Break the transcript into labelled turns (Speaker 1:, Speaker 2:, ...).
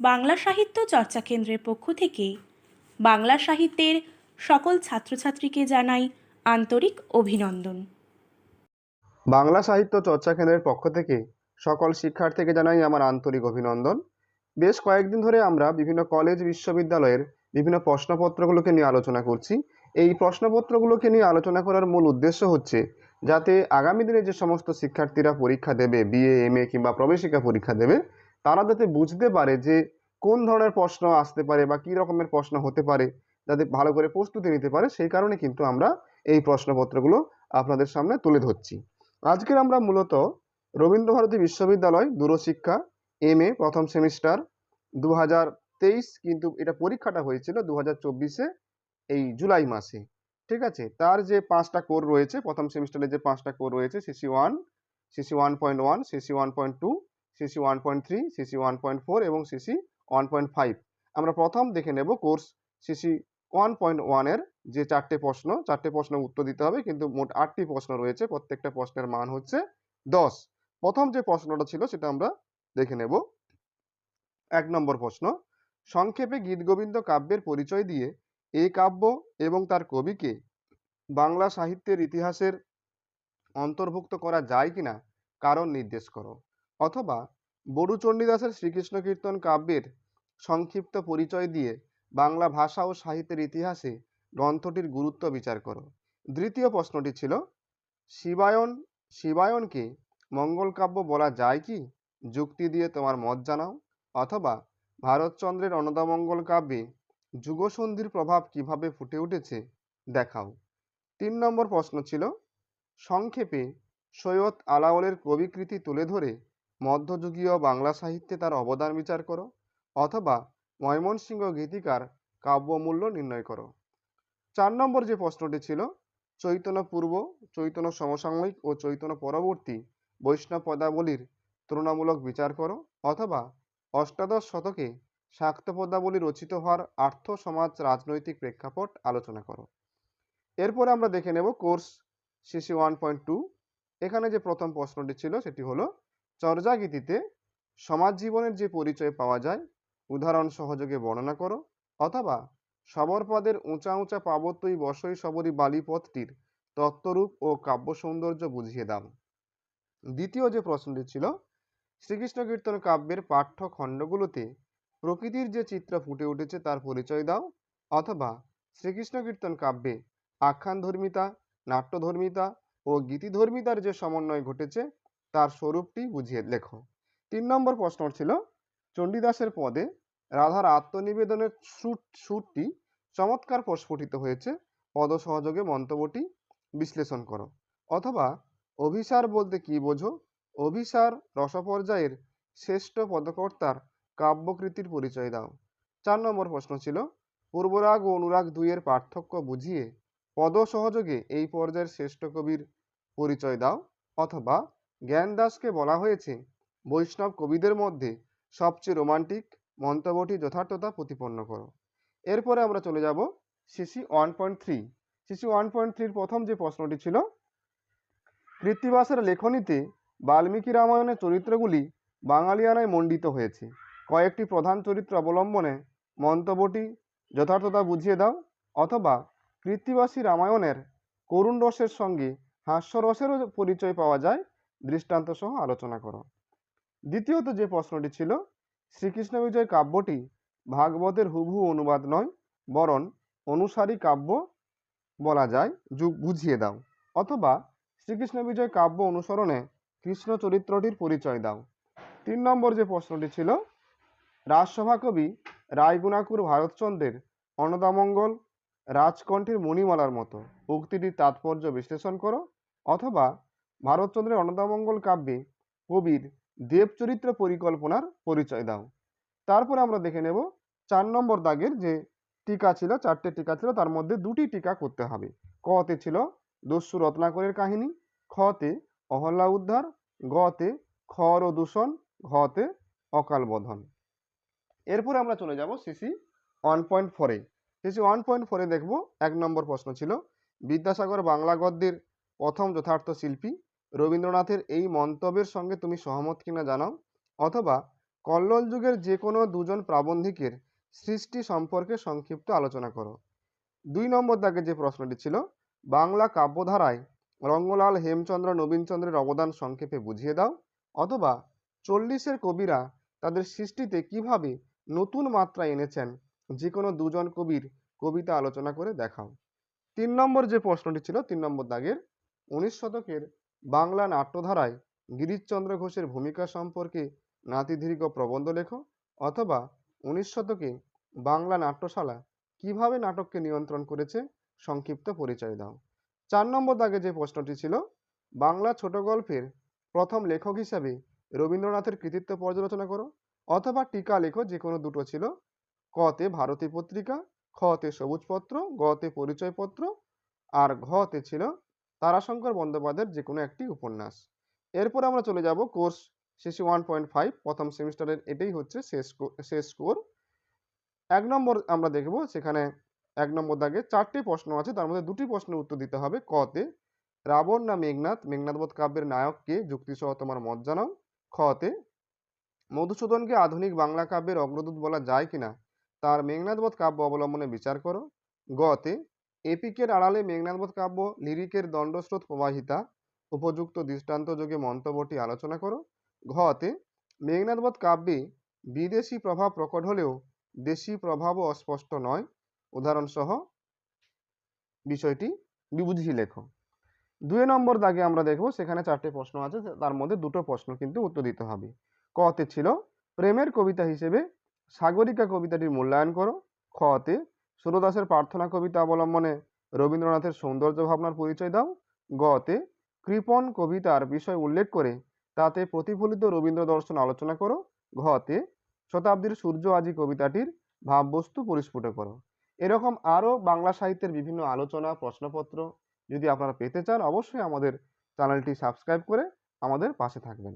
Speaker 1: বাংলা সাহিত্য চর্চা কেন্দ্রের পক্ষ থেকে বাংলা সাহিত্যের সকল ছাত্রছাত্রীকে জানাই আন্তরিক অভিনন্দন।
Speaker 2: বাংলা সাহিত্য চর্চা কেন্দ্রের পক্ষ থেকে সকল শিক্ষার্থীকে জানাই আমার আন্তরিক অভিনন্দন। বেশ কয়েকদিন ধরে আমরা বিভিন্ন কলেজ, বিশ্ববিদ্যালয়ের বিভিন্ন প্রশ্নপত্রগুলোকে নিয়ে আলোচনা করছি। এই প্রশ্নপত্রগুলোকে নিয়ে আলোচনা করার মূল উদ্দেশ্য হচ্ছে যাতে আগামী দিনে যে সমস্ত শিক্ষার্থীরা পরীক্ষা দেবে বিএ এম এ কিংবা প্রবেশিকা পরীক্ষা দেবে তারা যাতে বুঝতে পারে যে কোন ধরনের প্রশ্ন আসতে পারে বা কী রকমের প্রশ্ন হতে পারে, যাতে ভালো করে প্রস্তুতি নিতে পারে, সেই কারণে কিন্তু আমরা এই প্রশ্নপত্রগুলো আপনাদের সামনে তুলে ধরছি। আজকের আমরা মূলত রবীন্দ্রভারতী বিশ্ববিদ্যালয় দূরশিক্ষা এম এ প্রথম সেমিস্টার দু হাজার তেইশ কিন্তু এটা পরীক্ষাটা হয়েছিল দু হাজার এই জুলাই মাসে। ঠিক আছে? তার যে পাঁচটা কোর রয়েছে, প্রথম সেমিস্টারে যে পাঁচটা কোর রয়েছে CC one CC one point one CC one point two CC one point three CC one point four এবং সিসি ওয়ান পয়েন্ট ফাইভ আমরা প্রথম দেখে নেব কোর্স সিসি ওয়ান পয়েন্ট ওয়ানের যে চারটে প্রশ্ন চারটে প্রশ্ন উত্তর দিতে হবে, কিন্তু মোট আটটি প্রশ্ন রয়েছে, প্রত্যেকটা প্রশ্নের মান হচ্ছে দশ। প্রথম যে প্রশ্নটা ছিল সেটা আমরা দেখে নেব। এক নম্বর প্রশ্ন, সংক্ষেপে গীতগোবিন্দ কাব্যের পরিচয় দিয়ে এই কাব্য এবং তার কবিকে বাংলা সাহিত্যের ইতিহাসের অন্তর্ভুক্ত করা যায় কিনা, কারণ নির্দেশ করো। অথবা বড়ু চণ্ডীদাসের শ্রীকৃষ্ণ কীর্তন কাব্যের সংক্ষিপ্ত পরিচয় দিয়ে বাংলা ভাষা ও সাহিত্যের ইতিহাসে গ্রন্থটির গুরুত্ব বিচার করো। দ্বিতীয় প্রশ্নটি ছিল, শিবায়ন, শিবায়নকে মঙ্গল কাব্য বলা যায় কি? যুক্তি দিয়ে তোমার মত জানাও। অথবা ভারতচন্দ্রের অন্নদামঙ্গল কাব্যে যুগসন্ধির প্রভাব কীভাবে ফুটে উঠেছে দেখাও। তিন নম্বর প্রশ্ন ছিল, সংক্ষেপে সৈয়দ আলাওলের কবিকৃতি তুলে ধরে মধ্যযুগীয় বাংলা সাহিত্যে তার অবদান বিচার করো অথবা ময়মনসিংহ গীতিকার কাব্যমূল্য নির্ণয় করো। চার নম্বর যে প্রশ্নটি ছিল, চৈতন্য পূর্ব, চৈতন্য সমসাময়িক ও চৈতন্য পরবর্তী বৈষ্ণব পদাবলীর তুলনামূলক বিচার করো অথবা অষ্টাদশ শতকে শাক্ত পদাবলী রচিত হওয়ার আর্থ সমাজ রাজনৈতিক প্রেক্ষাপট আলোচনা করো। এরপরে আমরা দেখে নেব course CC one point two. এখানে যে প্রথম প্রশ্নটি ছিল সেটি হলো চর্যাগীতিতে সমাজ জীবনের যে পরিচয় পাওয়া যায়, উদাহরণ সহযোগে বর্ণনা করো, অথবা সবরপদের উঁচা উঁচা পাবত্যই বসই সবরী বালিপথটির তত্ত্বরূপ ও কাব্য সৌন্দর্য বুঝিয়ে দাও। দ্বিতীয় যে প্রশ্নটি ছিল, শ্রীকৃষ্ণ কীর্তন কাব্যের পাঠ্য খণ্ডগুলোতে প্রকৃতির যে চিত্র ফুটে উঠেছে তার পরিচয় দাও, অথবা শ্রীকৃষ্ণ কীর্তন কাব্যে আখ্যানধর্মিতা, নাট্যধর্মিতা ও গীতিধর্মিতার যে সমন্বয় ঘটেছে তার স্বরূপটি বুঝিয়ে লেখো। তিন নম্বর প্রশ্ন ছিল, চণ্ডীদাসের পদে রাধার আত্মনিবেদনের সুর সুরটি চমৎকার প্রস্ফুটিত হয়েছে। পদ সহযোগে মন্তব্যটি বিশ্লেষণ করো। অথবা অভিসার বলতে কি বোঝো? অভিসার রসপর্যায়ের শ্রেষ্ঠ পদকর্তার কাব্যকৃতির পরিচয় দাও। চার নম্বর প্রশ্ন ছিল, পূর্বরাগ ও অনুরাগ দুইয়ের পার্থক্য বুঝিয়ে পদ সহযোগে এই পর্যায়ের শ্রেষ্ঠ কবির পরিচয় দাও। অথবা জ্ঞানদাসকে বলা হয়েছে, বৈষ্ণব কবিদের মধ্যে সবচেয়ে রোমান্টিক মন্তব্যটি যথার্থতা প্রতিপন্ন করো। এরপরে আমরা চলে যাব CC one point three CC one point থ্রির প্রথম যে প্রশ্নটি ছিল, কৃত্তিবাসের লেখনীতে বাল্মীকি রামায়ণের চরিত্রগুলি বাঙালিয়ানায় মণ্ডিত হয়েছে। কয়েকটি প্রধান চরিত্র অবলম্বনে মন্তব্যটি যথার্থতা বুঝিয়ে দাও, অথবা কৃত্তিবাসী রামায়ণের করুণ রসের সঙ্গে হাস্যরসেরও পরিচয় পাওয়া যায় দৃষ্টান্ত সহ আলোচনা করো। দ্বিতীয়ত যে প্রশ্নটি ছিল, শ্রীকৃষ্ণ বিজয় কাব্যটি ভাগবতের হুবহু অনুবাদ নয়, বরং অনুসারী কাব্য বলা যায়, যুগ বুঝিয়ে দাও, অথবা শ্রীকৃষ্ণ বিজয় কাব্য অনুসরণে কৃষ্ণ চরিত্রটির পরিচয় দাও। তিন নম্বর যে প্রশ্নটি ছিল, রাজসভা কবি রায়গুণাকুর ভারতচন্দ্রের অন্নদামঙ্গল রাজকণ্ঠের মণিমালার মতো উক্তিটির তাৎপর্য বিশ্লেষণ করো, অথবা ভারতচন্দ্রের অন্নদামঙ্গল কাব্যে কবির দেবচরিত্র পরিকল্পনার পরিচয় দাও। তারপর আমরা দেখে নেব চার নম্বর দাগের যে টিকা ছিল, চারটে টিকা ছিল, তার মধ্যে দুটি টিকা করতে হবে। কতে ছিল দস্যু রত্নাকরের কাহিনী খতে অহল্লা উদ্ধার গতে খর ও দূষণ ঘতে অকাল বোধন। এরপরে আমরা চলে যাব সিসি ওয়ান পয়েন্ট ফোরে সিসি ওয়ান পয়েন্ট ফোরে দেখব এক নম্বর প্রশ্ন ছিল, বিদ্যাসাগর বাংলা গদ্যের প্রথম যথার্থ শিল্পী রবীন্দ্রনাথের এই মন্তব্যের সঙ্গে তুমি সহমত কিনা জানাও, অথবা কল্লোল যুগের যে কোনো দুজন প্রাবন্ধিকের সৃষ্টি সম্পর্কে সংক্ষিপ্ত আলোচনা করো। দুই নম্বর দাগে যে প্রশ্নটি ছিল, বাংলা কাব্যধারায় রঙ্গলাল, হেমচন্দ্র, নবীনচন্দ্রের অবদান সংক্ষেপে বুঝিয়ে দাও, অথবা চল্লিশের কবিরা তাদের সৃষ্টিতে কীভাবে নতুন মাত্রা এনেছেন যে কোনো দুজন কবির কবিতা আলোচনা করে দেখাও। তিন নম্বর যে প্রশ্নটি ছিল, তিন নম্বর দাগের, উনিশ শতকের বাংলা নাট্যধারায় গিরিশচন্দ্র ঘোষের ভূমিকা সম্পর্কে নাতিদীর্ঘ প্রবন্ধ লেখো অথবা উনিশ শতকে বাংলা নাট্যশালা কীভাবে নাটককে নিয়ন্ত্রণ করেছে সংক্ষিপ্ত পরিচয় দাও। চার নম্বর দাগে যে প্রশ্নটি ছিল, বাংলা ছোট গল্পের প্রথম লেখক হিসাবে রবীন্দ্রনাথের কৃতিত্ব পর্যালোচনা করো অথবা টিকা লেখো যে কোনো দুটো ছিল কতে ভারতী পত্রিকা খতে সবুজপত্র গতে পরিচয়পত্র, আর ঘতে ছিল তারাশঙ্কর বন্দ্যোপাধ্যায়ের যে কোনো একটি উপন্যাস। এরপর আমরা চলে যাব course CC one point five প্রথম সেমিস্টারের এটাই হচ্ছে শেষ শেষ স্কোর এক নম্বর আমরা দেখব সেখানে এক নম্বর দাগে চারটি প্রশ্ন আছে, তার মধ্যে দুটি প্রশ্নের উত্তর দিতে হবে। কতে রাবণ না মেঘনাথ? মেঘনাথবোধ কাব্যের নায়ককে যুক্তিসহ তোমার মত জানাও খতে মধুসূদনকে আধুনিক বাংলা কাব্যের অগ্রদূত বলা যায় কিনা? তার মেঘনাথবোধ কাব্য অবলম্বনে বিচার করো। গতে এপিকের আড়ালে মেঘনাথবোধ কাব্য, লিরিকের দণ্ডস্রোত প্রবাহিতা, উপযুক্ত দৃষ্টান্ত যোগে মন্তব্যটি আলোচনা করো। ঘতে মেঘনাথবোধ কাব্যে বিদেশি প্রভাব প্রকট হলেও দেশি প্রভাবও অস্পষ্ট নয়। উদাহরণসহ বিষয়টি বুঝিয়ে লেখো। দুই নম্বর দাগে আমরা দেখব, সেখানে চারটে প্রশ্ন আছে তার মধ্যে দুটো প্রশ্ন কিন্তু উত্তর দিতে হবে। কতে ছিল, প্রেমের কবিতা হিসেবে সাগরিকা কবিতাটির মূল্যায়ন করো। খতে সুরদাসের প্রার্থনা কবিতা অবলম্বনে রবীন্দ্রনাথের সৌন্দর্য ভাবনার পরিচয় দাও। গতে কৃপণ কবিতার বিষয় উল্লেখ করে, তাতে প্রতিফলিত রবীন্দ্র দর্শন আলোচনা করো। ঘতে শতাব্দীর সূর্য আজি কবিতাটির ভাববস্তু পরিস্ফুট করো। এরকম আরও বাংলা সাহিত্যের বিভিন্ন আলোচনা, প্রশ্নপত্র যদি আপনারা পেতে চান, অবশ্যই আমাদের চ্যানেলটি সাবস্ক্রাইব করে আমাদের পাশে থাকবেন।